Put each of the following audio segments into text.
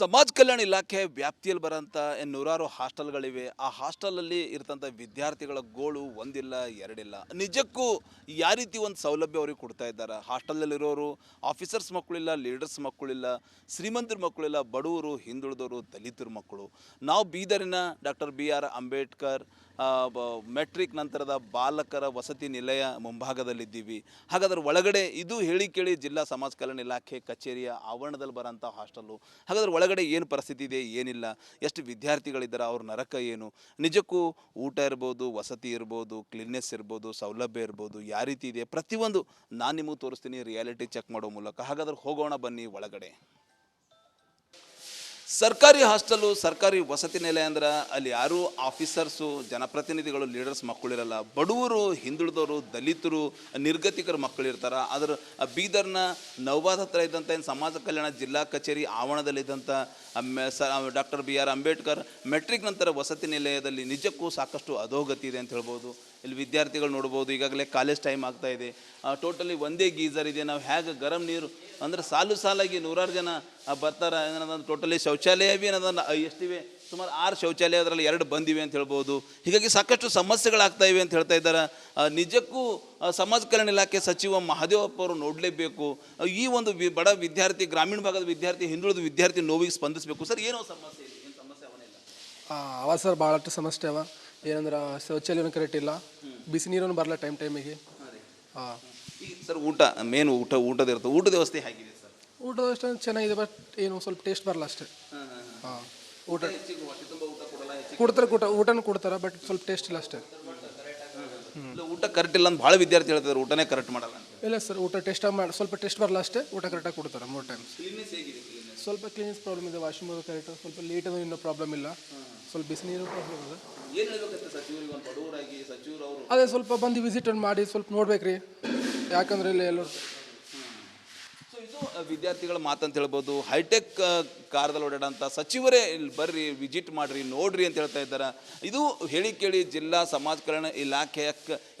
ಸಮಾಜ ಕಲ್ಯಾಣ ಇಲಾಖೆ ವ್ಯಾಪ್ತಿಯಲ್ಲಿ ಬರೋಂಥ ನೂರಾರು ಹಾಸ್ಟೆಲ್ಗಳಿವೆ. ಆ ಹಾಸ್ಟೆಲಲ್ಲಿ ಇರ್ತಂಥ ವಿದ್ಯಾರ್ಥಿಗಳ ಗೋಳು ಒಂದಿಲ್ಲ, ಎರಡಿಲ್ಲ. ನಿಜಕ್ಕೂ ಯಾವ ರೀತಿ ಒಂದು ಸೌಲಭ್ಯ ಅವ್ರಿಗೆ ಕೊಡ್ತಾ ಇದ್ದಾರೆ? ಹಾಸ್ಟೆಲಲ್ಲಿರೋರು, ಆಫೀಸರ್ಸ್ ಮಕ್ಕಳಿಲ್ಲ, ಲೀಡರ್ಸ್ ಮಕ್ಕಳಿಲ್ಲ, ಶ್ರೀಮಂತರ ಮಕ್ಕಳಿಲ್ಲ, ಬಡವರು, ಹಿಂದುಳಿದವರು, ದಲಿತರ ಮಕ್ಕಳು. ನಾವು ಬೀದರಿನ doctor B R Ambedkar matric ನಂತರದ ಬಾಲಕರ ವಸತಿ ನಿಲಯ ಮುಂಭಾಗದಲ್ಲಿದ್ದೀವಿ. ಹಾಗಾದ್ರೆ ಒಳಗಡೆ ಇದು ಹೇಳಿ ಕೇಳಿ ಜಿಲ್ಲಾ ಸಮಾಜ ಕಲ್ಯಾಣ ಇಲಾಖೆ ಕಚೇರಿಯ ಆವರಣದಲ್ಲಿ ಬರೋಂಥ ಹಾಸ್ಟೆಲ್ಲು. ಹಾಗಾದ್ರೆ ಒಳಗಡೆ ಏನು ಪರಿಸ್ಥಿತಿ ಇದೆ, ಏನಿಲ್ಲ. ಎಷ್ಟು ವಿದ್ಯಾರ್ಥಿಗಳಿದ್ದಾರೆ, ಅವ್ರ ನರಕ ಏನು? ನಿಜಕ್ಕೂ ಊಟ ಇರ್ಬೋದು, ವಸತಿ ಇರ್ಬೋದು ಕ್ಲೀನ್ನೆಸ್ ಇರ್ಬೋದು, ಸೌಲಭ್ಯ ಇರ್ಬೋದು, ಯಾವ ರೀತಿ ಇದೆ? ಪ್ರತಿಯೊಂದು ನಾನು ನಿಮಗೆ ತೋರಿಸ್ತೀನಿ ರಿಯಾಲಿಟಿ ಚೆಕ್ ಮಾಡೋ ಮೂಲಕ. ಹಾಗಾದ್ರೆ ಹೋಗೋಣ ಬನ್ನಿ ಒಳಗಡೆ. ಸರ್ಕಾರಿ ಹಾಸ್ಟೆಲು ಸರ್ಕಾರಿ ವಸತಿ ನೆಲೆ ಅಂದ್ರೆ ಅಲ್ಲಿ ಯಾರೂ ಆಫೀಸರ್ಸು, ಜನಪ್ರತಿನಿಧಿಗಳು, ಲೀಡರ್ಸ್ ಮಕ್ಕಳಿರಲ್ಲ ಬಡವರು ಹಿಂದುಳಿದವರು ದಲಿತರು, ನಿರ್ಗತಿಕರ ಮಕ್ಕಳಿರ್ತಾರೆ ಆದ್ರೆ ಬೀದರ್ನ ನವಬಾದ್ ಹತ್ರ ಇದ್ದಂಥ ಏನು ಸಮಾಜ ಕಲ್ಯಾಣ ಜಿಲ್ಲಾ ಕಚೇರಿ ಆವರಣದಲ್ಲಿದ್ದಂಥ doctor B R Ambedkar matric ನಂತರ ವಸತಿ ನಿಲಯದಲ್ಲಿ ನಿಜಕ್ಕೂ ಸಾಕಷ್ಟು ಅಧೋಗತಿ ಇದೆ ಅಂತ ಹೇಳ್ಬೋದು. ಇಲ್ಲಿ ವಿದ್ಯಾರ್ಥಿಗಳು ನೋಡ್ಬೋದು, ಈಗಾಗಲೇ ಕಾಲೇಜ್ ಟೈಮ್ ಆಗ್ತಾ ಇದೆ. ಟೋಟಲಿ ಒಂದೇ ಗೀಝರ್ ಇದೆ. ನಾವು ಹೇಗೆ ಗರಂ ನೀರು, ಅಂದ್ರೆ ಸಾಲು ಸಾಲಾಗಿ ನೂರಾರು ಜನ ಬರ್ತಾರೆ ಏನದಂದ್ರೆ ಟೋಟಲಿ ಶೌಚಾಲಯ ಭೀ ಏನದ ಎಷ್ಟಿವೆ? ಸುಮಾರು ಆರು ಶೌಚಾಲಯ ಅದರಲ್ಲಿ ಎರಡು ಬಂದಿವೆ ಅಂತ ಹೇಳ್ಬೋದು. ಹೀಗಾಗಿ ಸಾಕಷ್ಟು ಸಮಸ್ಯೆಗಳಾಗ್ತಾ ಇವೆ ಅಂತ ಹೇಳ್ತಾ ಇದ್ದಾರೆ. ನಿಜಕ್ಕೂ ಸಮಾಜ ಕಲ್ಯಾಣ ಇಲಾಖೆ ಸಚಿವ ಮಹದೇವಪ್ಪ ಅವರು ನೋಡಲೇಬೇಕು. ಈ ಒಂದು ವಿ- ಬಡ ವಿದ್ಯಾರ್ಥಿ, ಗ್ರಾಮೀಣ ಭಾಗದ ವಿದ್ಯಾರ್ಥಿ, ಹಿಂದುಳಿದ ವಿದ್ಯಾರ್ಥಿ ನೋವಿಗೆ ಸ್ಪಂದಿಸಬೇಕು. ಸರ್, ಏನೋ ಸಮಸ್ಯೆ ಇದೆ. ಏನು ಸಮಸ್ಯೆ ಅವನಿಲ್ಲ? ಅವ ಸರ್ ಭಾಳಷ್ಟು ಸಮಸ್ಯೆ ಅವ. ಏನಂದ್ರೆ ಶೌಚಾಲಯನೂ ಕರೆಕ್ಟ್ ಇಲ್ಲ. ಬಿಸಿ ನೀರನ್ನು ಬರಲ್ಲ ಟೈಮ್ ಟೈಮಿಗೆ ಹಾಂ. ಈಗ ಸರ್ ಊಟ ಮೇನ್ ಊಟ ಊಟದ ಇರ್ತದೆ ಊಟದ ವ್ಯವಸ್ಥೆ ಹೇಗಿದೆ ಸರ್? ಊಟದ ವ್ಯವಸ್ಥೆ ಚೆನ್ನಾಗಿದೆ ಬಟ್ ಏನು ಸ್ವಲ್ಪ ಟೇಸ್ಟ್ ಬರಲ್ಲ ಅಷ್ಟೇ. ಹಾಂ ಊಟ ಕೊಡ್ತಾರೆ ಊಟ ಊಟನೂ ಕೊಡ್ತಾರೆ ಬಟ್ ಸ್ವಲ್ಪ ಟೇಸ್ಟ್ ಇಲ್ಲ ಅಷ್ಟೇ. ಊಟ ಕರೆಕ್ಟ್ ಇಲ್ಲ ಅಂತ ಭಾಳ ವಿದ್ಯಾರ್ಥಿ ಹೇಳ್ತಾರೆ ಊಟನೇ ಕರೆಕ್ಟ್ ಮಾಡಲ್ಲ ಇಲ್ಲ ಸರ್ ಊಟ ಟೇಸ್ಟ್ ಮಾಡಿ ಸ್ವಲ್ಪ ಟೇಸ್ಟ್ ಬರಲ್ಲ ಅಷ್ಟೇ ಊಟ ಕರೆಕ್ಟಾಗಿ ಕೊಡ್ತಾರೆ ಮೂರು ಟೈಮ್ಸ್ ಸ್ವಲ್ಪ ಕ್ಲೀನ್ಸ್ ಪ್ರಾಬ್ಲಮ್ ಇದೆ ವಾಶ್ರೂಮ್ ಕರೆಕ್ಟ್ ಸ್ವಲ್ಪ ಲೇಟ್ ಇನ್ನೂ ಪ್ರಾಬ್ಲಮ್ ಇಲ್ಲ. ಸ್ವಲ್ಪ ಬಿಸಿ ನೀರು ಪ್ರಾಬ್ಲಮ್ ಇದೆ. ಅದೇ ಸ್ವಲ್ಪ ಬಂದು ವಿಸಿಟ್ ಮಾಡಿ ಸ್ವಲ್ಪ ನೋಡ್ಬೇಕ್ರಿ. ಯಾಕಂದ್ರೆ ಇಲ್ಲಿ ಎಲ್ಲರೂ ಇದು ವಿದ್ಯಾರ್ಥಿಗಳ ಮಾತಂತ ಹೇಳ್ಬೋದು. ಹೈಟೆಕ್ ಕಾರದಲ್ಲಿ ಓಡಾಡೋಂಥ ಸಚಿವರೇ ಇಲ್ಲಿ ಬರ್ರಿ ವಿಜಿಟ್ ಮಾಡ್ರಿ, ನೋಡ್ರಿ ಅಂತ ಹೇಳ್ತಾ ಇದ್ದಾರೆ. ಇದು ಹೇಳಿ ಕೇಳಿ ಜಿಲ್ಲಾ ಸಮಾಜ ಕಲ್ಯಾಣ ಇಲಾಖೆಯ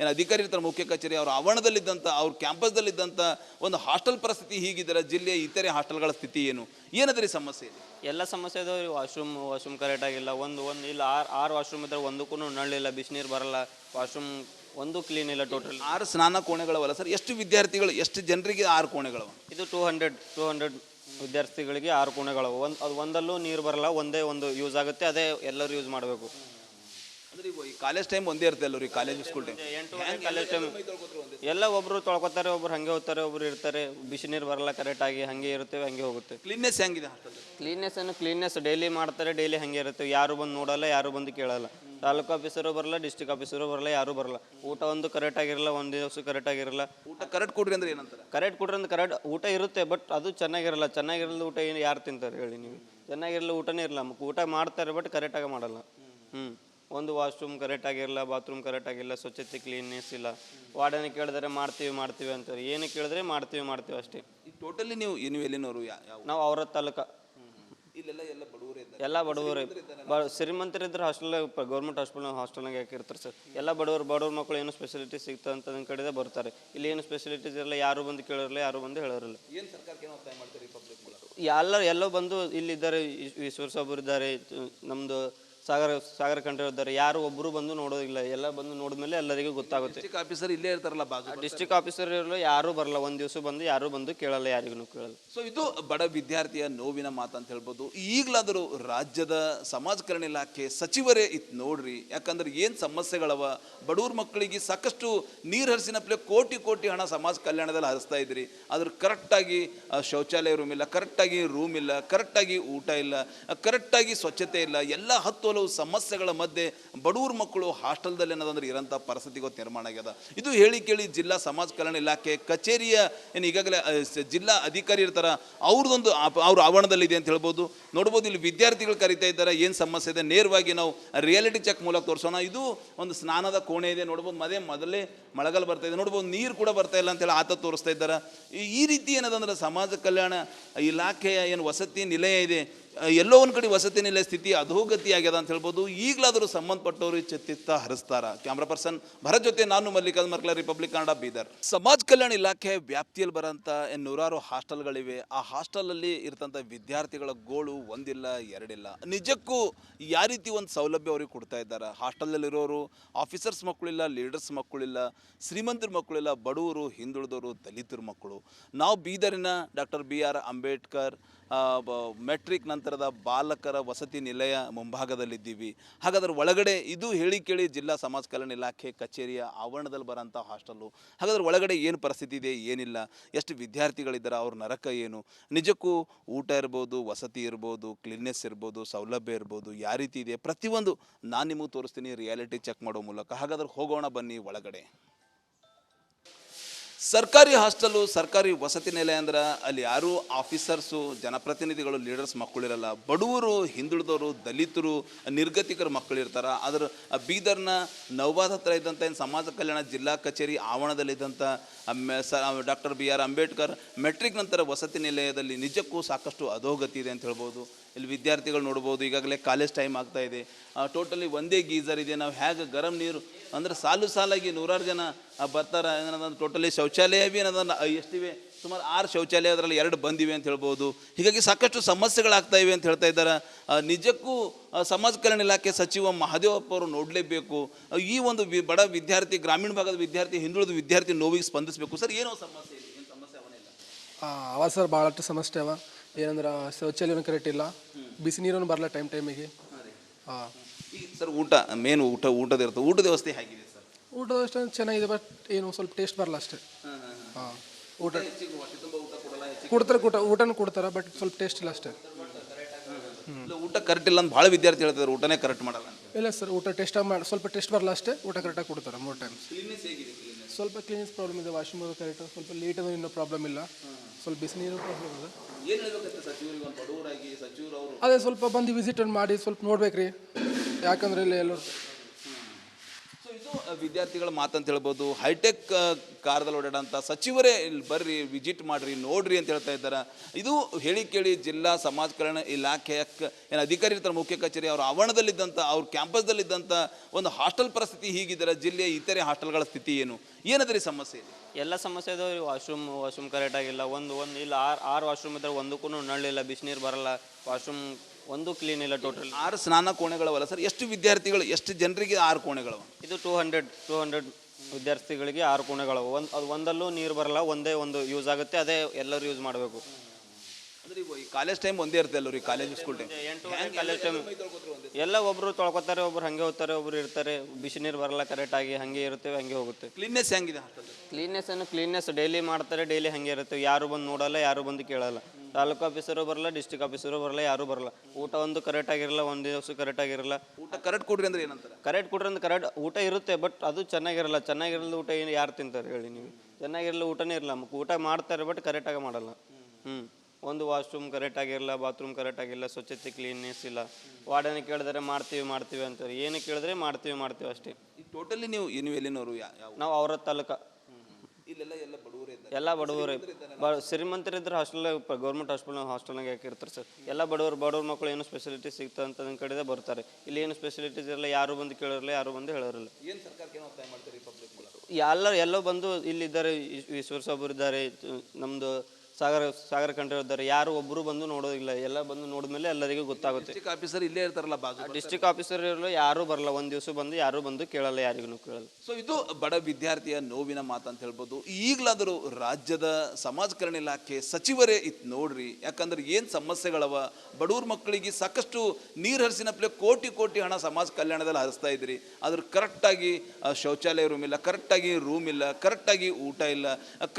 ಏನು ಅಧಿಕಾರಿ ಇರ್ತಾರೆ ಮುಖ್ಯ ಕಚೇರಿ, ಅವ್ರ ಆವರಣದಲ್ಲಿದ್ದಂಥ ಅವ್ರ ಕ್ಯಾಂಪಸ್ದಲ್ಲಿದ್ದಂಥ ಒಂದು ಹಾಸ್ಟೆಲ್ ಪರಿಸ್ಥಿತಿ ಹೀಗಿದ್ದಾರೆ ಜಿಲ್ಲೆಯ ಇತರೆ ಹಾಸ್ಟೆಲ್ಗಳ ಸ್ಥಿತಿ ಏನು? ಏನದ್ರಿ ಸಮಸ್ಯೆ ಇದೆ ಎಲ್ಲ ಸಮಸ್ಯೆ ಇದಾವೆ ರೀ. ವಾಶ್ರೂಮ್ ವಾಶ್ರೂಮ್ ಕರೆಕ್ಟಾಗಿಲ್ಲ ಒಂದು ಒಂದು, ಇಲ್ಲ, ಆರು ಆರು ವಾಶ್ರೂಮ್ ಇದ್ರೆ ಒಂದಕ್ಕೂ ನಳ್ಳಿಲ್ಲ ಬಿಸಿನೀರು ಬರಲ್ಲ. ವಾಶ್ರೂಮ್ ಒಂದು ಕ್ಲೀನ್ ಇಲ್ಲ ಟೋಟಲ್ ಆರು ಸ್ನಾನ ಕೋಣೆಗಳವಲ್ಲ ಸರ್? ಎಷ್ಟು ವಿದ್ಯಾರ್ಥಿಗಳು ಎಷ್ಟು ಜನರಿಗೆ ಆರು ಕೋಣೆಗಳವ ಇದು ಟೂ ಹಂಡ್ರೆಡ್ ಟೂ ಹಂಡ್ರೆಡ್ ವಿದ್ಯಾರ್ಥಿಗಳಿಗೆ ಆರು ಕೋಣೆಗಳವು. ಒಂದು ಅದು ಒಂದಲ್ಲೂ ನೀರು ಬರಲ್ಲ ಒಂದೇ ಒಂದು ಯೂಸ್ ಆಗುತ್ತೆ ಅದೇ ಎಲ್ಲರೂ ಯೂಸ್ ಮಾಡಬೇಕು. ಅಂದ್ರೆ ಈಗ ಈ ಕಾಲೇಜ್ ಟೈಮ್ ಒಂದೇ ಇರುತ್ತೆ ಅಲ್ಲರಿ ಕಾಲೇಜ್ ಸ್ಕೂಲ್ ಟೈಮ್ ಎಂಟು ಕಾಲೇಜ್ ಟೈಮ್ ಎಲ್ಲ ಒಬ್ರು ತೊಳ್ಕೊತಾರೆ ಒಬ್ರು ಹಂಗೆ ಹೋಗ್ತಾರೆ ಒಬ್ರು ಇರ್ತಾರೆ. ಬಿಸಿ ನೀರು ಬರಲ್ಲ ಕರೆಕ್ಟಾಗಿ ಹಂಗೆ ಇರುತ್ತೆ ಹಂಗೆ ಹೋಗುತ್ತೆ. ಕ್ಲೀನ್ನೆಸ್ ಹೆಂಗಿದೆ ಕ್ಲೀನ್ನೆಸ್ ಅನ್ನು ಕ್ಲೀನ್ನೆಸ್ ಡೈಲಿ ಮಾಡ್ತಾರೆ ಡೈಲಿ ಹಂಗೆ ಇರುತ್ತೆ. ಯಾರು ಬಂದು ನೋಡಲ್ಲ ಯಾರು ಬಂದು ಕೇಳಲ್ಲ. ತಾಲೂಕು ಆಫೀಸರು ಬರಲ್ಲ ಡಿಸ್ಟಿಕ್ ಆಫೀಸರು ಬರಲ್ಲ ಯಾರು ಬರಲ್ಲ. ಊಟ ಒಂದು ಕರೆಕ್ಟ್ ಆಗಿರಲ್ಲ ಒಂದು ದಿವಸ ಕರೆಕ್ಟ್ ಆಗಿರಲ್ಲ. ಊಟ ಕರೆಕ್ಟ್ ಕೊಡ್ರಿ ಅಂದ್ರೆ ಏನಂತಾರೆ? ಕರೆಕ್ಟ್ ಕೊಡ್ರಿ ಅಂದ್ರೆ ಕರೆಕ್ಟ್ ಊಟ ಇರುತ್ತೆ ಬಟ್ ಅದು ಚೆನ್ನಾಗಿರಲ್ಲ. ಚೆನ್ನಾಗಿರಲ್ಲ ಊಟ ಏನು ಯಾರು ತಿಂತಾರೆ ಹೇಳಿ ನೀವು? ಚೆನ್ನಾಗಿರಲ್ಲ ಊಟನೇ ಇರಲ್ಲ. ಊಟ ಮಾಡ್ತಾರೆ ಬಟ್ ಕರೆಕ್ಟಾಗಿ ಮಾಡಲ್ಲ. ಹ್ಞೂ ಒಂದು ವಾಶ್ರೂಮ್ ಕರೆಕ್ಟ್ ಆಗಿರಲ್ಲ ಬಾತ್ರೂಮ್ ಕರೆಕ್ಟ್ ಆಗಿಲ್ಲ ಸ್ವಚ್ಛತೆ ಕ್ಲೀನ್ನೆಸ್ ಇಲ್ಲ. ವಾರ್ಡನ್ ಕೇಳಿದ್ರೆ ಮಾಡ್ತೀವಿ ಮಾಡ್ತೀವಿ ಅಂತಾರೆ. ಏನು ಕೇಳಿದ್ರೆ ಮಾಡ್ತೀವಿ ಮಾಡ್ತೀವಿ ಅಷ್ಟೇ. ಟೋಟಲಿ ನೀವು ನೀವು ಎಲ್ಲಿನವರು? ನಾವು ಅವರ ತಾಲೂಕ. ಎಲ್ಲ ಬಡವರೇ ಎಲ್ಲ ಬಡವರು. ಬ ಶ್ರೀಮಂತರಿದ್ರೆ ಹಾಸ್ಟೆಲ್ ಗೌರ್ಮೆಂಟ್ ಹಾಸ್ಟೆಲ್ ಹಾಸ್ಟೆಲ್ನಾಗ ಹಾಕಿರ್ತಾರೆ ಸರ್? ಎಲ್ಲ ಬಡವರು ಬಡವ್ರ ಮಕ್ಕಳು ಏನು ಸ್ಪೆಷಾಲಿಟಿ ಸಿಗ್ತದೆ ಅಂತ ಕಡೆ ಬರ್ತಾರೆ. ಇಲ್ಲಿ ಏನು ಸ್ಪೆಷಾಲಿಟೀಸ್ ಇರಲ್ಲ ಯಾರು ಬಂದು ಕೇಳಿರಲ್ಲ ಯಾರು ಬಂದು ಹೇಳೋರಿಲ್ಲ. ಏನು ಸರ್ಕಾರಕ್ಕೆ ಏನು ಒತ್ತಾಯ ಮಾಡ್ತೀರಿ ಪಬ್ಲಿಕ್ ಎಲ್ಲ ಎಲ್ಲೋ ಬಂದು ಇಲ್ಲಿದ್ದಾರೆ ಈಶ್ವರ ಸಾಬರ್ ಇದ್ದಾರೆ ನಮ್ಮದು ಸಾಗರ ಸಾಗರ ಕಂಠ ಇದ್ದಾರೆ ಯಾರು ಒಬ್ಬರು ಬಂದು ನೋಡೋದಿಲ್ಲ. ಎಲ್ಲ ಬಂದು ನೋಡಿದ್ಮೇಲೆ ಎಲ್ಲರಿಗೂ ಗೊತ್ತಾಗುತ್ತೆ. ಡಿಸ್ಟಿಕ್ ಆಫೀಸರ್ ಇಲ್ಲೇ ಇರ್ತಾರಲ್ಲ ಬಾಜು ಡಿಸ್ಟಿಕ್ ಆಫೀಸರ್ ಇರಲ್ಲ ಯಾರು ಬರಲ್ಲ. ಒಂದು ದಿವಸ ಬಂದು ಯಾರು ಬಂದು ಕೇಳಲ್ಲ ಯಾರಿಗೂ ಕೇಳಲ್ಲ. ಸೊ ಇದು ಬಡ ವಿದ್ಯಾರ್ಥಿಯ ನೋವಿನ ಮಾತು ಅಂತ ಹೇಳ್ಬೋದು. ಈಗಲಾದರೂ ರಾಜ್ಯದ ಸಮಾಜ ಕಲ್ಯಾಣ ಇಲಾಖೆ ಸಚಿವರೇ ಇತ್ತು ನೋಡ್ರಿ. ಯಾಕಂದ್ರೆ ಏನು ಸಮಸ್ಯೆಗಳವ? ಬಡವ್ರ ಮಕ್ಕಳಿಗೆ ಸಾಕಷ್ಟು ನೀರು ಹರಿಸಿನಪ್ಲೆ ಕೋಟಿ ಕೋಟಿ ಹಣ ಸಮಾಜ ಕಲ್ಯಾಣದಲ್ಲಿ ಹರಿಸ್ತಾ ಇದ್ರಿ. ಅದ್ರ ಕರೆಕ್ಟಾಗಿ ಶೌಚಾಲಯ ರೂಮ್ ಇಲ್ಲ ಕರೆಕ್ಟಾಗಿ ರೂಮ್ ಇಲ್ಲ ಕರೆಕ್ಟಾಗಿ ಊಟ ಇಲ್ಲ ಕರೆಕ್ಟಾಗಿ ಸ್ವಚ್ಛತೆ ಇಲ್ಲ ಎಲ್ಲ ಹತ್ತು ಸಮಸ್ಯೆಗಳ ಮಧ್ಯೆ ಬಡವ್ರ ಮಕ್ಕಳು ಹಾಸ್ಟೆಲ್ದಲ್ಲಿ ಏನದಂದ್ರೆ ಇರೋಂಥ ಪರಿಸ್ಥಿತಿ ಗೊತ್ತು ನಿರ್ಮಾಣ ಆಗ್ಯದ. ಇದು ಹೇಳಿ ಕೇಳಿ ಜಿಲ್ಲಾ ಸಮಾಜ ಕಲ್ಯಾಣ ಇಲಾಖೆ ಕಚೇರಿಯ ಏನು ಈಗಾಗಲೇ ಜಿಲ್ಲಾ ಅಧಿಕಾರಿ ಇರ್ತಾರ, ಅವ್ರದ್ದೊಂದು ಅವ್ರ ಅವ್ರ ಆವರಣದಲ್ಲಿದೆ ಅಂತ ಹೇಳ್ಬೋದು. ನೋಡ್ಬೋದು ಇಲ್ಲಿ ವಿದ್ಯಾರ್ಥಿಗಳು ಕರಿತಾ ಇದ್ದಾರೆ, ಏನು ಸಮಸ್ಯೆ ಇದೆ, ನೇರವಾಗಿ ನಾವು ರಿಯಾಲಿಟಿ ಚೆಕ್ ಮೂಲಕ ತೋರಿಸೋಣ. ಇದು ಒಂದು ಸ್ನಾನದ ಕೋಣೆ ಇದೆ, ನೋಡ್ಬೋದು, ಮದೇ ಮೊದಲೇ ಮಳೆಗಾಲ ಬರ್ತಾ ಇದೆ, ನೋಡ್ಬೋದು, ನೀರು ಕೂಡ ಬರ್ತಾ ಇಲ್ಲ ಅಂತೇಳಿ ಆತ ತೋರಿಸ್ತಾ ಇದ್ದಾರೆ. ಈ ರೀತಿ ಏನದಂದ್ರೆ ಸಮಾಜ ಕಲ್ಯಾಣ ಇಲಾಖೆಯ ಏನು ವಸತಿ ನಿಲಯ ಇದೆ ಎಲ್ಲೋ ಒಂದು ಕಡೆ ವಸತಿ ನಿಲಯ ಸ್ಥಿತಿ ಅಧೋಗತಿ ಆಗ್ಯದ ಅಂತ ಹೇಳ್ಬೋದು. ಈಗಲಾದರೂ ಸಂಬಂಧಪಟ್ಟವರು ಚಿತ್ತಿತ್ತ ಹರಿಸ್ತಾರ. ಕ್ಯಾಮ್ರಾ ಪರ್ಸನ್ ಭರತ್ ಜೊತೆ ನಾನು ಮಲ್ಲಿಕಾರ್ಜುನ್ ಮರ್ಕಲ ರಿಪಬ್ಲಿಕ್ ಕನ್ನಡ, ಬೀದರ್. ಸಮಾಜ ಕಲ್ಯಾಣ ಇಲಾಖೆ ವ್ಯಾಪ್ತಿಯಲ್ಲಿ ಬರೋಂಥ ನೂರಾರು ಹಾಸ್ಟೆಲ್ಗಳಿವೆ. ಆ ಹಾಸ್ಟೆಲಲ್ಲಿ ಇರ್ತಂಥ ವಿದ್ಯಾರ್ಥಿಗಳ ಗೋಳು ಒಂದಿಲ್ಲ, ಎರಡಿಲ್ಲ. ನಿಜಕ್ಕೂ ಯಾವ ರೀತಿ ಒಂದು ಸೌಲಭ್ಯ ಅವ್ರಿಗೆ ಕೊಡ್ತಾ ಇದ್ದಾರೆ? ಹಾಸ್ಟೆಲಲ್ಲಿರೋರು, ಆಫೀಸರ್ಸ್ ಮಕ್ಕಳಿಲ್ಲ, ಲೀಡರ್ಸ್ ಮಕ್ಕಳಿಲ್ಲ, ಶ್ರೀಮಂತರ ಮಕ್ಕಳಿಲ್ಲ, ಬಡವರು, ಹಿಂದುಳಿದವರು, ದಲಿತರ ಮಕ್ಕಳು. ನಾವು ಬೀದರಿನ doctor B R Ambedkar matric ನಂತರದ ಬಾಲಕರ ವಸತಿ ನಿಲಯ ಮುಂಭಾಗದಲ್ಲಿದ್ದೀವಿ. ಹಾಗಾದ್ರೆ ಒಳಗಡೆ ಇದು ಹೇಳಿ ಕೇಳಿ ಜಿಲ್ಲಾ ಸಮಾಜ ಕಲ್ಯಾಣ ಇಲಾಖೆ ಕಚೇರಿಯ ಆವರಣದಲ್ಲಿ ಬರೋಂಥ ಹಾಸ್ಟೆಲ್ಲು, ಹಾಗಾದ್ರೆ ಒಳಗಡೆ ಏನು ಪರಿಸ್ಥಿತಿ ಇದೆ, ಏನಿಲ್ಲ, ಎಷ್ಟು ವಿದ್ಯಾರ್ಥಿಗಳಿದ್ದಾರೆ, ಅವ್ರ ನರಕ ಏನು? ನಿಜಕ್ಕೂ ಊಟ ಇರ್ಬೋದು, ವಸತಿ ಇರ್ಬೋದು ಕ್ಲೀನ್ನೆಸ್ ಇರ್ಬೋದು, ಸೌಲಭ್ಯ ಇರ್ಬೋದು, ಯಾವ ರೀತಿ ಇದೆ? ಪ್ರತಿಯೊಂದು ನಾನು ನಿಮಗೆ ತೋರಿಸ್ತೀನಿ ರಿಯಾಲಿಟಿ ಚೆಕ್ ಮಾಡೋ ಮೂಲಕ. ಹಾಗಾದ್ರೆ ಹೋಗೋಣ ಬನ್ನಿ ಒಳಗಡೆ. ಸರ್ಕಾರಿ ಹಾಸ್ಟೆಲು ಸರ್ಕಾರಿ ವಸತಿ ನಿಲಯ ಅಂದ್ರೆ ಅಲ್ಲಿ ಯಾರೂ ಆಫೀಸರ್ಸು, ಜನಪ್ರತಿನಿಧಿಗಳು, ಲೀಡರ್ಸ್ ಮಕ್ಕಳಿರಲ್ಲ. ಬಡವರು, ಹಿಂದುಳಿದವರು, ದಲಿತರು, ನಿರ್ಗತಿಕರ ಮಕ್ಕಳಿರ್ತಾರ. ಅದ್ರ ಬೀದರ್ನ ನವಬಾದ್ ಹತ್ರ ಇದ್ದಂಥ ಏನು ಸಮಾಜ ಕಲ್ಯಾಣ ಜಿಲ್ಲಾ ಕಚೇರಿ ಆವರಣದಲ್ಲಿದ್ದಂಥ doctor B R Ambedkar matric ನಂತರ ವಸತಿ ನಿಲಯದಲ್ಲಿ ನಿಜಕ್ಕೂ ಸಾಕಷ್ಟು ಅಧೋಗತಿ ಇದೆ ಅಂತ ಹೇಳ್ಬೋದು. ಇಲ್ಲಿ ವಿದ್ಯಾರ್ಥಿಗಳು ನೋಡ್ಬೋದು, ಈಗಾಗಲೇ ಕಾಲೇಜ್ ಟೈಮ್ ಆಗ್ತಾ ಇದೆ. ಟೋಟಲಿ ಒಂದೇ ಗೀಸರ್ ಇದೆ. ನಾವು ಹೇಗೆ ಗರಂ ನೀರು, ಅಂದ್ರೆ ಸಾಲು ಸಾಲಾಗಿ ನೂರಾರು ಜನ ಬರ್ತಾರೆ ಏನದ ಟೋಟಲಿ ಶೌಚಾಲಯ ಬಿ ಏನದ ಎಷ್ಟಿವೆ? ಸುಮಾರು ಆರು ಶೌಚಾಲಯ ಅದರಲ್ಲಿ ಎರಡು ಬಂದಿವೆ ಅಂತ ಹೇಳ್ಬೋದು. ಹೀಗಾಗಿ ಸಾಕಷ್ಟು ಸಮಸ್ಯೆಗಳಾಗ್ತಾ ಇವೆ ಅಂತ ಹೇಳ್ತಾ ಇದ್ದಾರೆ. ನಿಜಕ್ಕೂ ಸಮಾಜ ಕಲ್ಯಾಣ ಇಲಾಖೆ ಸಚಿವ ಮಹಾದೇವಪ್ಪ ಅವರು ನೋಡಲೇಬೇಕು. ಈ ಒಂದು ವಿ- ಬಡ ವಿದ್ಯಾರ್ಥಿ, ಗ್ರಾಮೀಣ ಭಾಗದ ವಿದ್ಯಾರ್ಥಿ, ಹಿಂದುಳಿದ ವಿದ್ಯಾರ್ಥಿ ನೋವಿಗೆ ಸ್ಪಂದಿಸಬೇಕು. ಸರ್, ಏನೋ ಸಮಸ್ಯೆ ಇದೆ. ಏನು ಸಮಸ್ಯೆ ಅವನಿಲ್ಲ? ಅವ ಸರ್ ಭಾಳಷ್ಟು ಸಮಸ್ಯೆ ಅವ. ಏನಂದ್ರೆ ಶೌಚಾಲಯನೂ ಕರೆಕ್ಟ್ ಇಲ್ಲ. ಬಿಸಿ ನೀರನ್ನು ಬರಲ್ಲ ಟೈಮ್ ಟೈಮಿಗೆ. ಹಾಂ. ಈಗ ಸರ್ ಊಟ ಮೇನ್ ಊಟ ಊಟದ ಇರ್ತದೆ ಊಟದ ವ್ಯವಸ್ಥೆ ಹೇಗಿದೆ ಸರ್? ಊಟ ಅಷ್ಟೇ ಚೆನ್ನಾಗಿದೆ ಬಟ್ ಏನು ಸ್ವಲ್ಪ ಟೇಸ್ಟ್ ಬರಲ್ಲ ಅಷ್ಟೇ. ಹಾಂ ಊಟ ಕೊಡ್ತಾರೆ ಊಟ ಊಟನೂ ಕೊಡ್ತಾರೆ ಬಟ್ ಸ್ವಲ್ಪ ಟೇಸ್ಟ್ ಇಲ್ಲ ಅಷ್ಟೇ. ಇಲ್ಲ, ಊಟ ಕರೆಕ್ಟ್ ಇಲ್ಲ ಅಂತ ಭಾಳ ವಿದ್ಯಾರ್ಥಿ ಹೇಳ್ತಾರೆ ಊಟನೇ ಕರೆಕ್ಟ್ ಮಾಡಲ್ಲ ಇಲ್ಲ ಸರ್ ಊಟ ಟೆಸ್ಟ್ ಮಾಡಿ ಸ್ವಲ್ಪ ಟೇಸ್ಟ್ ಬರಲ್ಲ ಅಷ್ಟೇ ಊಟ ಕರೆಕ್ಟಾಗಿ ಕೊಡ್ತಾರೆ ಮೂರು ಟೈಮ್ಸ್ ಸ್ವಲ್ಪ ಕ್ಲೀನೆಸ್ ಪ್ರಾಬ್ಲಮ್ ಇದೆ ವಾಶ್ರೂಮ್ ಕರೆಕ್ಟ್ ಸ್ವಲ್ಪ ಲೇಟ್ ಅಂದ್ರೆ ಇನ್ನೂ ಪ್ರಾಬ್ಲಮ್ ಇಲ್ಲ. ಸ್ವಲ್ಪ ಬಿಸಿ ನೀರು ಪ್ರಾಬ್ಲಮ್ ಇದೆ ಏನು ಹೇಳ್ಬೇಕಂತ ಸಚಿವರಿಗೆ ಒಂದು ಬಡವರಾಗಿ ಸಚಿವರು ಅವರು. ಅದೇ ಸ್ವಲ್ಪ ಬಂದು ವಿಸಿಟ್ ಮಾಡಿ ಸ್ವಲ್ಪ ನೋಡ್ಬೇಕ್ರಿ. ಯಾಕಂದ್ರೆ ಇಲ್ಲಿ ಎಲ್ಲರೂ ಸೊ ಇದು ವಿದ್ಯಾರ್ಥಿಗಳ ಮಾತಂತ ಹೇಳ್ಬೋದು. ಹೈಟೆಕ್ ಕಾರ್ದಲ್ಲಿ ಓಡಾಡೋಂಥ ಸಚಿವರೇ ಇಲ್ಲಿ ಬರ್ರಿ ವಿಜಿಟ್ ಮಾಡ್ರಿ ನೋಡ್ರಿ ಅಂತ ಹೇಳ್ತಾ ಇದ್ದಾರೆ. ಇದು ಹೇಳಿ ಕೇಳಿ ಜಿಲ್ಲಾ ಸಮಾಜ ಕಲ್ಯಾಣ ಇಲಾಖೆಯ ಏನು ಅಧಿಕಾರಿ ಇರ್ತಾರೆ ಮುಖ್ಯ ಕಚೇರಿ ಅವ್ರ ಆವರಣದಲ್ಲಿದ್ದಂಥ ಅವ್ರ ಕ್ಯಾಂಪಸ್ದಲ್ಲಿದ್ದಂಥ ಒಂದು ಹಾಸ್ಟೆಲ್ ಪರಿಸ್ಥಿತಿ ಹೀಗಿದ್ದಾರೆ ಜಿಲ್ಲೆಯ ಇತರೆ ಹಾಸ್ಟೆಲ್ಗಳ ಸ್ಥಿತಿ ಏನು? ಏನದ್ರಿ ಸಮಸ್ಯೆ ಇದೆ ಎಲ್ಲ ಸಮಸ್ಯೆ ಇದಾವೆ ರೀ. ವಾಶ್ರೂಮ್ ವಾಶ್ರೂಮ್ ಕರೆಕ್ಟಾಗಿಲ್ಲ ಒಂದು ಒಂದು ಇಲ್ಲ ಆರು ಆರು ವಾಶ್ರೂಮ್ ಇದ್ರೆ ಒಂದಕ್ಕೂ ನಳ್ಳಿಲ್ಲ ಬಿಸಿನೀರು ಬರಲ್ಲ. ವಾಶ್ರೂಮ್ ಒಂದು ಕ್ಲೀನ್ ಇಲ್ಲ ಟೋಟಲ್ ಆರು ಸ್ನಾನ ಕೋಣೆಗಳವಲ್ಲ ಸರ್ ಎಷ್ಟು ವಿದ್ಯಾರ್ಥಿಗಳು ಎಷ್ಟು ಜನರಿಗೆ ಆರು ಕೋಣೆಗಳವ? ಇದು ಟೂ ಹಂಡ್ರೆಡ್ ಟೂ ಹಂಡ್ರೆಡ್ ವಿದ್ಯಾರ್ಥಿಗಳಿಗೆ ಆರು ಕೋಣೆಗಳು ಒಂದು ಅದು ಒಂದಲ್ಲೂ ನೀರು ಬರಲ್ಲ ಒಂದೇ ಒಂದು ಯೂಸ್ ಆಗುತ್ತೆ ಅದೇ ಎಲ್ಲರೂ ಯೂಸ್ ಮಾಡಬೇಕು. ಅಂದ್ರೆ ಈ ಕಾಲೇಜ್ ಟೈಮ್ ಒಂದೇ ಇರುತ್ತೆ ಅಲ್ಲರಿ ಕಾಲೇಜ್ ಸ್ಕೂಲ್ ಟೈಮ್ ಎಂಟು ಕಾಲೇಜ್ ಟೈಮ್ ಎಲ್ಲ ಒಬ್ರು ತೊಳ್ಕೊತಾರೆ ಒಬ್ರು ಹಂಗೆ ಹೋಗ್ತಾರೆ ಒಬ್ರು ಇರ್ತಾರೆ. ಬಿಸಿ ನೀರು ಬರಲ್ಲ ಕರೆಕ್ಟಾಗಿ ಹಂಗೆ ಇರುತ್ತೆ ಹಂಗೆ ಹೋಗುತ್ತೆ. ಕ್ಲೀನ್ನೆಸ್ ಹೆಂಗಿದೆ ಕ್ಲೀನ್ನೆಸ್ ಅನ್ನು ಕ್ಲೀನ್ನೆಸ್ ಡೈಲಿ ಮಾಡ್ತಾರೆ ಡೈಲಿ ಹಂಗೆ ಇರುತ್ತೆ. ಯಾರು ಬಂದು ನೋಡಲ್ಲ ಯಾರು ಬಂದು ಕೇಳಲ್ಲ. ತಾಲೂಕು ಆಫೀಸರು ಬರಲ್ಲ ಡಿಸ್ಟಿಕ್ ಆಫೀಸರು ಬರಲ್ಲ ಯಾರು ಬರಲ್ಲ. ಊಟ ಒಂದು ಕರೆಕ್ಟ್ ಆಗಿರಲ್ಲ ಒಂದು ದಿವಸ ಕರೆಕ್ಟ್ ಆಗಿರಲ್ಲ. ಊಟ ಕರೆಕ್ಟ್ ಕೊಡ್ರಿ ಅಂದ್ರೆ ಏನಂತಾರೆ? ಕರೆಕ್ಟ್ ಕೊಡ್ರಿ ಅಂದ್ರೆ ಕರೆಕ್ಟ್ ಊಟ ಇರುತ್ತೆ ಬಟ್ ಅದು ಚೆನ್ನಾಗಿರಲ್ಲ. ಚೆನ್ನಾಗಿರಲ್ಲ ಊಟ ಏನು ಯಾರು ತಿಂತಾರೆ ಹೇಳಿ ನೀವು? ಚೆನ್ನಾಗಿರಲ್ಲ ಊಟನೇ ಇರಲ್ಲ ಊಟ ಮಾಡ್ತಾರೆ ಬಟ್ ಕರೆಕ್ಟಾಗಿ ಮಾಡಲ್ಲ. ಹ್ಞೂ ಒಂದು ವಾಶ್ರೂಮ್ ಕರೆಕ್ಟ್ ಆಗಿರಲ್ಲ ಬಾತ್ರೂಮ್ ಕರೆಕ್ಟ್ ಆಗಿಲ್ಲ ಸ್ವಚ್ಛತೆ ಕ್ಲೀನ್ನೆಸ್ ಇಲ್ಲ. ವಾರ್ಡನ್ ಕೇಳಿದ್ರೆ ಮಾಡ್ತೀವಿ ಮಾಡ್ತೀವಿ ಅಂತಾರೆ. ಏನು ಕೇಳಿದ್ರೆ ಮಾಡ್ತೀವಿ ಮಾಡ್ತೀವಿ ಅಷ್ಟೇ. ಟೋಟಲಿ ನೀವು ನೀವು ಎಲ್ಲಿನವರು ನಾವು ಅವರ ತಾಲೂಕ. ಇಲ್ಲೆಲ್ಲ ಎಲ್ಲ ಬಡವರೇ ಎಲ್ಲ ಬಡವರು. ಶ್ರೀಮಂತರಿದ್ರೆ ಹಾಸ್ಟೆಲ್ ಗೌರ್ಮೆಂಟ್ ಹಾಸ್ಟೆಲ್ ಹಾಸ್ಟೆಲ್ನಾಗ ಹಾಕಿರ್ತಾರೆ ಸರ್? ಎಲ್ಲ ಬಡವರು ಬಡವ್ರ ಮಕ್ಕಳು ಏನು ಸ್ಪೆಷಾಲಿಟಿ ಸಿಗ್ತದೆ ಅಂತ ಕಡೆ ಬರ್ತಾರೆ. ಇಲ್ಲಿ ಏನು ಸ್ಪೆಷಾಲಿಟೀಸ್ ಇರಲ್ಲ ಯಾರು ಬಂದು ಕೇಳಿರಲ್ಲ ಯಾರು ಬಂದು ಹೇಳಿರಲ್ಲ. ಏನು ಸರ್ಕಾರಕ್ಕೆ ಏನು ಒತ್ತಾಯ ಮಾಡ್ತಾರೆ ಪಬ್ಲಿಕ್ ಮೂಲಕ? ಎಲ್ಲ ಎಲ್ಲೋ ಬಂದು ಇಲ್ಲಿದ್ದಾರೆ ಈಶ್ವರ ಸಾಬರು ಇದ್ದಾರೆ ನಮ್ಮದು ಸಾಗರ ಸಾಗರ ಕಂಡ್ರೆ ಇದ್ದಾರೆ ಯಾರು ಒಬ್ಬರು ಬಂದು ನೋಡೋದಿಲ್ಲ. ಎಲ್ಲ ಬಂದು ನೋಡಿದ್ಮೇಲೆ ಎಲ್ಲರಿಗೂ ಗೊತ್ತಾಗುತ್ತೆ. ಡಿಸ್ಟಿಕ್ ಆಫೀಸರ್ ಇಲ್ಲೇ ಇರ್ತಾರಲ್ಲ ಬಾಜು ಡಿಸ್ಟಿಕ್ ಆಫೀಸರ್ ಇರಲ್ಲ ಯಾರು ಬರಲ್ಲ. ಒಂದು ದಿವಸ ಬಂದು ಯಾರು ಬಂದು ಕೇಳಲ್ಲ ಯಾರಿಗೂ ಕೇಳಲ್ಲ. ಸೊ ಇದು ಬಡ ವಿದ್ಯಾರ್ಥಿಯ ನೋವಿನ ಮಾತು ಅಂತ ಹೇಳ್ಬೋದು. ಈಗಲಾದರೂ ರಾಜ್ಯದ ಸಮಾಜ ಕಲ್ಯಾಣ ಇಲಾಖೆ ಸಚಿವರೇ ಇತ್ ನೋಡ್ರಿ. ಯಾಕಂದ್ರೆ ಏನು ಸಮಸ್ಯೆಗಳವ? ಬಡವ್ರ ಮಕ್ಕಳಿಗೆ ಸಾಕಷ್ಟು ನೀರು ಹರಿಸಿನಪ್ಲೆ ಕೋಟಿ ಕೋಟಿ ಹಣ ಸಮಾಜ ಕಲ್ಯಾಣದಲ್ಲಿ ಹರಿಸ್ತಾ ಇದ್ರಿ. ಅದ್ರ ಕರೆಕ್ಟಾಗಿ ಶೌಚಾಲಯ ರೂಮ್ ಇಲ್ಲ ಕರೆಕ್ಟಾಗಿ ರೂಮ್ ಇಲ್ಲ ಕರೆಕ್ಟಾಗಿ ಊಟ ಇಲ್ಲ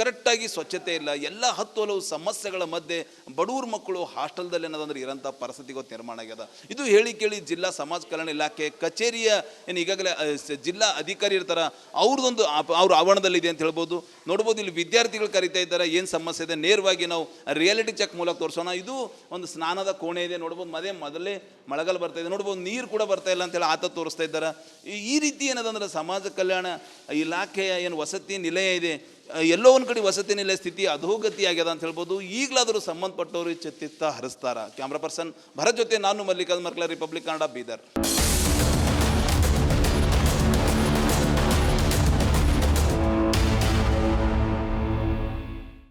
ಕರೆಕ್ಟಾಗಿ ಸ್ವಚ್ಛತೆ ಇಲ್ಲ ಎಲ್ಲ ಹತ್ತು ಹಲವು ಸಮಸ್ಯೆಗಳ ಮಧ್ಯೆ ಬಡವ್ರ ಮಕ್ಕಳು ಹಾಸ್ಟೆಲ್ದಲ್ಲಿ ಏನದಂದ್ರೆ ಇರೋಂಥ ಪರಿಸ್ಥಿತಿ ಗೊತ್ತು ನಿರ್ಮಾಣ ಆಗ್ಯದ. ಇದು ಹೇಳಿ ಕೇಳಿ ಜಿಲ್ಲಾ ಸಮಾಜ ಕಲ್ಯಾಣ ಇಲಾಖೆ ಕಚೇರಿಯ ಏನು ಈಗಾಗಲೇ ಜಿಲ್ಲಾ ಅಧಿಕಾರಿ ಇರ್ತಾರೆ, ಅವ್ರದ್ದೊಂದು ಅವ್ರ ಆವರಣದಲ್ಲಿದೆ ಅಂತ ಹೇಳ್ಬೋದು. ನೋಡ್ಬೋದು ಇಲ್ಲಿ ವಿದ್ಯಾರ್ಥಿಗಳು ಕರಿತಾ ಇದ್ದಾರೆ, ಏನು ಸಮಸ್ಯೆ ಇದೆ, ನೇರವಾಗಿ ನಾವು ರಿಯಾಲಿಟಿ ಚೆಕ್ ಮೂಲಕ ತೋರಿಸೋಣ. ಇದು ಒಂದು ಸ್ನಾನದ ಕೋಣೆ ಇದೆ, ನೋಡ್ಬೋದು. ಮದೇ ಮೊದಲೇ ಮಳೆಗಾಲ ಬರ್ತಾ ಇದೆ. ನೋಡ್ಬೋದು, ನೀರು ಕೂಡ ಬರ್ತಾ ಇಲ್ಲ ಅಂತೇಳಿ ಆತ ತೋರಿಸ್ತಾ ಇದ್ದಾರೆ. ಈ ರೀತಿ ಏನದಂದ್ರೆ ಸಮಾಜ ಕಲ್ಯಾಣ ಇಲಾಖೆಯ ಏನು ವಸತಿ ನಿಲಯ ಇದೆ ಎಲ್ಲೋ ಒಂದು ಕಡೆ ವಸತಿ ನಿಲಯ ಸ್ಥಿತಿ ಅಧೋಗತಿ ಆಗ್ಯದ ಅಂತ ಹೇಳ್ಬೋದು. ಈಗಲಾದರೂ ಸಂಬಂಧಪಟ್ಟವರು ಚಿತ್ತಿತ್ತ ಹರಿಸ್ತಾರ. ಕ್ಯಾಮ್ರಾ ಪರ್ಸನ್ ಭರತ್ ಜೊತೆ ನಾನು ಮಲ್ಲಿಕಾರ್ಜುನ್ ಮರ್ಕಲ ರಿಪಬ್ಲಿಕ್ ಕನ್ನಡ ಬೀದರ್.